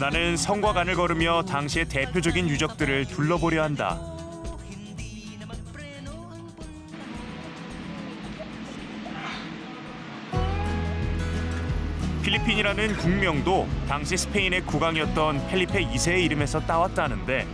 나는 성과 간을 걸으며 당시의 대표적인 유적들을 둘러보려 한다. 필리핀이라는 국명도 당시 스페인의 국왕이었던 펠리페 2세의 이름에서 따왔다는데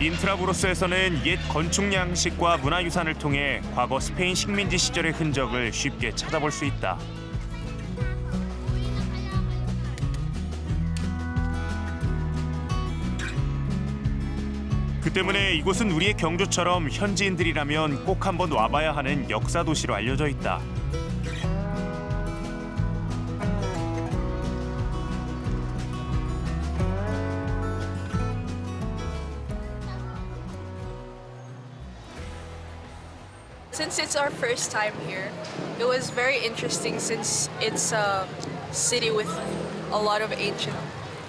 인트라부로스에서는 옛 건축 양식과 문화유산을 통해 과거 스페인 식민지 시절의 흔적을 쉽게 찾아볼 수 있다. 그 때문에 이곳은 우리의 경주처럼 현지인들이라면 꼭 한번 와봐야 하는 역사 도시로 알려져 있다.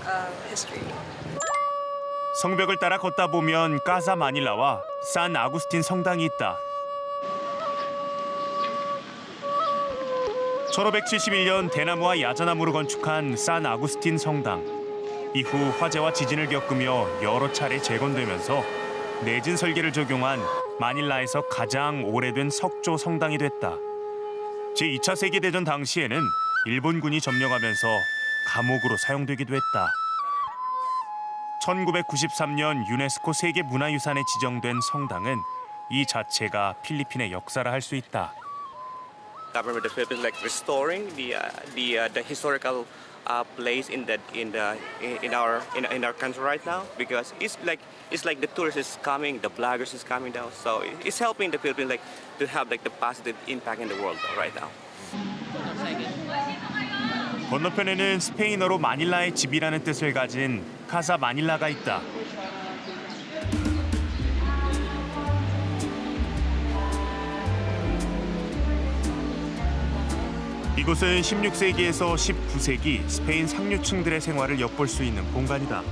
Uh. 성벽을 따라 걷다 보면 까사 마닐라와 산 아구스틴 성당이 있다. 1571년 대나무와 야자나무로 건축한 산 아구스틴 성당. 이후 화재와 지진을 겪으며 여러 차례 재건되면서 내진 설계를 적용한 마닐라에서 가장 오래된 석조 성당이 됐다. 제2차 세계대전 당시에는 일본군이 점령하면서 감옥으로 사용되기도 했다. 1993년 유네스코 세계 문화유산에 지정된 성당은 이 자체가 필리핀의 역사라 할 수 있다. government of Philippines like restoring the uh, the uh, the historical uh, place in the in the in our in, in our country right now because it's like it's like the tourists is coming, the bloggers is coming down, so it- it's helping the Philippines like to have like the positive impact in the world right now. 건너편에는 스페인어로 마닐라의 집이라는 뜻을 가진 카사 마닐라가 있다. 이곳은 16세기에서 19세기 스페인 상류층들의 생활을 엿볼 수 있는 공간이다.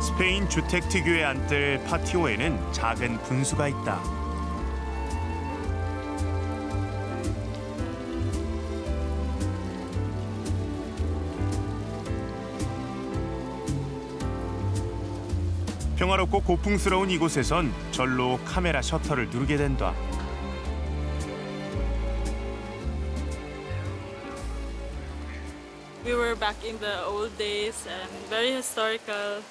스페인 주택 특유의 안뜰 파티오에는 작은 분수가 있다. 평화롭고 고풍스러운 이곳에선 절로 카메라 셔터를 누르게 된다. We were back in the old days and very historical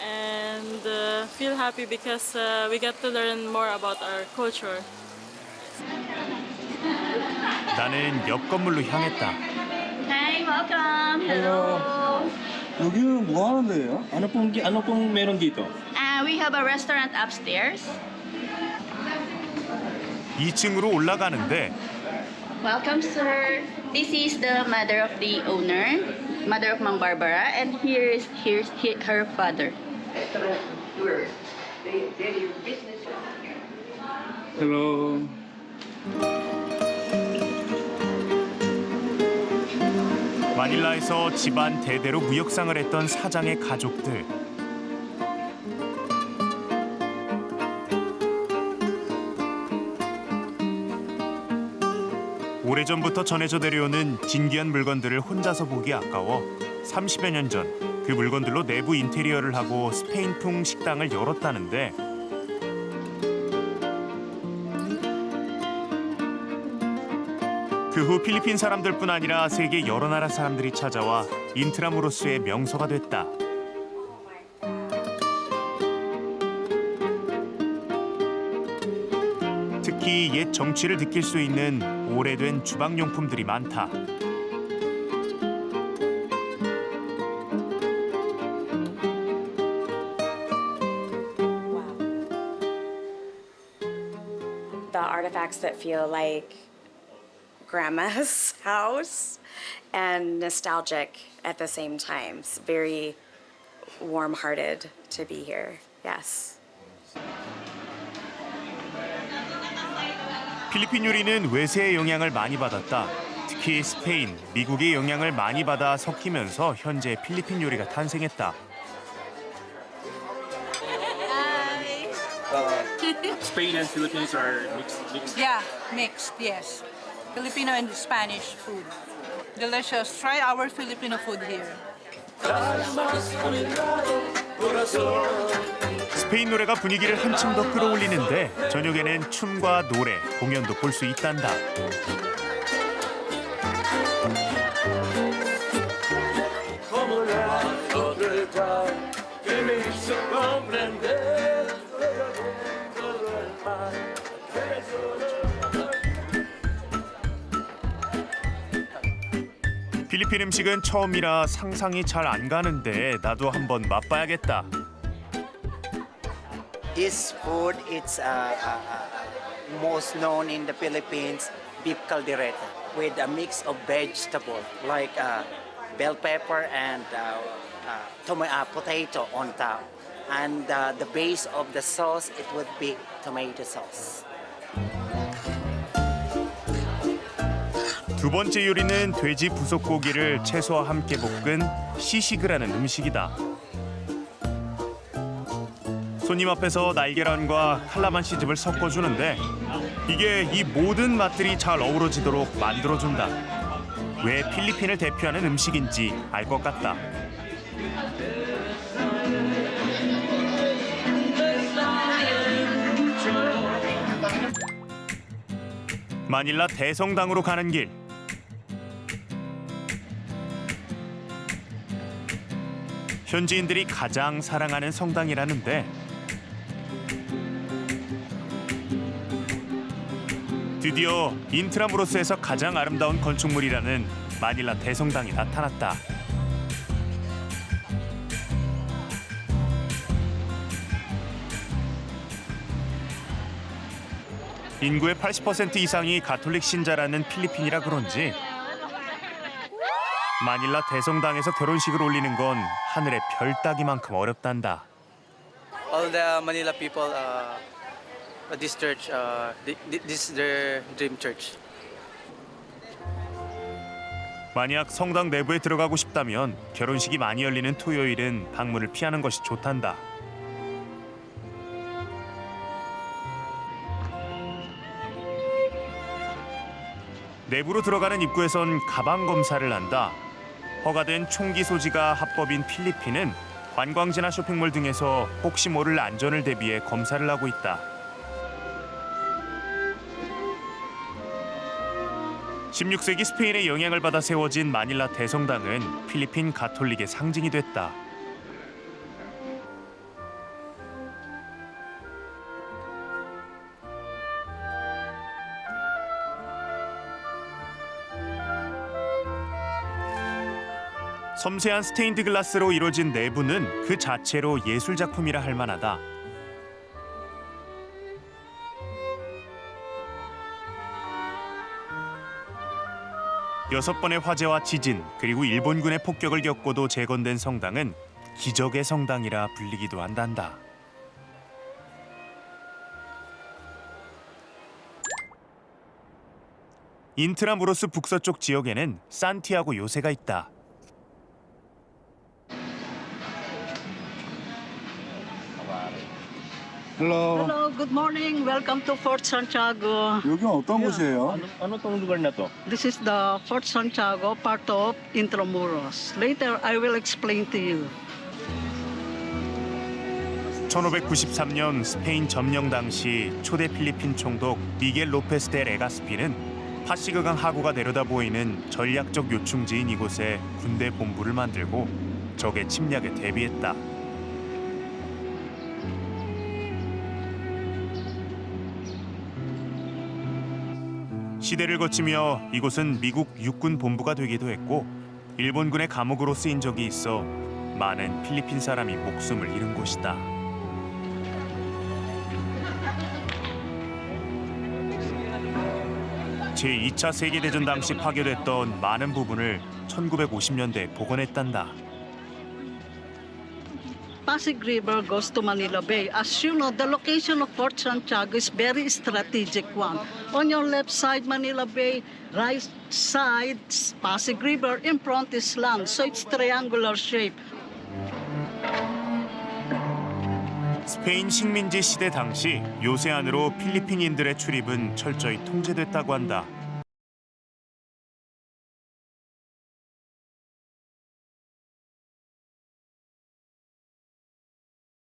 and uh, feel happy because uh, we get to learn more about our culture. 나는 옆 건물로 향했다. Hi, welcome. Hello. 여기는 뭐 하는 데예요? Ano pong ano pong meron dito? Uh, we have a restaurant upstairs. 2층으로 올라가는데 Welcome, sir. This is the mother of the owner, mother of Mang Barbara, and here is here's he, her father. Hello. 마닐라에서 집안 대대로 무역상을 했던 사장의 가족들. 오래전부터 전해져 내려오는 진귀한 물건들을 혼자서 보기 아까워 30여 년 전 그 물건들로 내부 인테리어를 하고 스페인풍 식당을 열었다는데 그 후 필리핀 사람들뿐 아니라 세계 여러 나라 사람들이 찾아와 인트라무로스의 명소가 됐다. 특히 옛 정취를 느낄 수 있는 오래된 주방용품들이 많다. the artifacts that feel like grandma's house and nostalgic at the same time. It's very warm hearted to be here. Yes. 필리핀 요리는 외세의 영향을 많이 받았다. 특히 스페인, 미국의 영향을 많이 받아 섞이면서 현재 필리핀 요리가 탄생했다. Spain and Philippines are mixed. mixed. Yeah, mixed, yes. Filipino and Spanish food. Delicious. Try our Filipino food here. 스페인 노래가 분위기를 한층 더 끌어올리는데 저녁에는 춤과 노래, 공연도 볼 수 있단다. 필리핀 음식은 처음이라 상상이 잘 안 가는데 나도 한번 맛봐야겠다. This food it's uh, uh, uh, most known in the Philippines, beef caldereta, with a mix of vegetable like uh, bell pepper and uh, uh, tomato uh, potato on top. And uh, the base of the sauce it would be tomato sauce. 두 번째 요리는 돼지 부속고기를 채소와 함께 볶은 시시그라는 음식이다. 손님 앞에서 날계란과 칼라만 시즙을 섞어주는데 이게 이 모든 맛들이 잘 어우러지도록 만들어준다. 왜 필리핀을 대표하는 음식인지 알 것 같다. 마닐라 대성당으로 가는 길. 현지인들이 가장 사랑하는 성당이라는데 드디어 인트라무로스에서 가장 아름다운 건축물이라는 마닐라 대성당이 나타났다. 인구의 80% 이상이 가톨릭 신자라는 필리핀이라 그런지 마닐라 대성당에서 결혼식을 올리는 건 하늘의 별 따기만큼 어렵단다. all the Manila people, uh, this church, uh, thi- thi- this is their dream church. 만약 성당 내부에 들어가고 싶다면 결혼식이 많이 열리는 토요일은 방문을 피하는 것이 좋단다. 내부로 들어가는 입구에선 가방 검사를 한다. 허가된 총기 소지가 합법인 필리핀은 관광지나 쇼핑몰 등에서 혹시 모를 안전을 대비해 검사를 하고 있다. 16세기 스페인의 영향을 받아 세워진 마닐라 대성당은 필리핀 가톨릭의 상징이 됐다. 섬세한 스테인드 글라스로 이루어진 내부는 그 자체로 예술 작품이라 할 만하다. 여섯 번의 화재와 지진 그리고 일본군의 폭격을 겪고도 재건된 성당은 기적의 성당이라 불리기도 한단다. 인트라무로스 북서쪽 지역에는 산티아고 요새가 있다. Hello. Hello, good morning. Welcome to Fort Santiago. 여기 어떤 곳이에요? Ano tong lugar na to? This is the Fort Santiago, part of Intramuros. Later, I will explain to you. 1593년 스페인 점령 당시 초대 필리핀 총독 미겔 로페스 데 레가스피는 파시그강 하구가 내려다 보이는 전략적 요충지인 이곳에 군대 본부를 만들고 적의 침략에 대비했다. 시대를 거치며 이곳은 미국 육군 본부가 되기도 했고 일본군의 감옥으로 쓰인 적이 있어 많은 필리핀 사람이 목숨을 잃은 곳이다. 제2차 세계대전 당시 파괴됐던 많은 부분을 1950년대에 복원했단다. Pasig River goes to Manila Bay. As you know, the location of Fort Santiago is very strategic one. On your left side, Manila Bay, right side, Pasig River, in front is land. So it's triangular shape. 스페인 식민지 시대 당시 요새 안으로 필리핀인들의 출입은 철저히 통제됐다고 한다.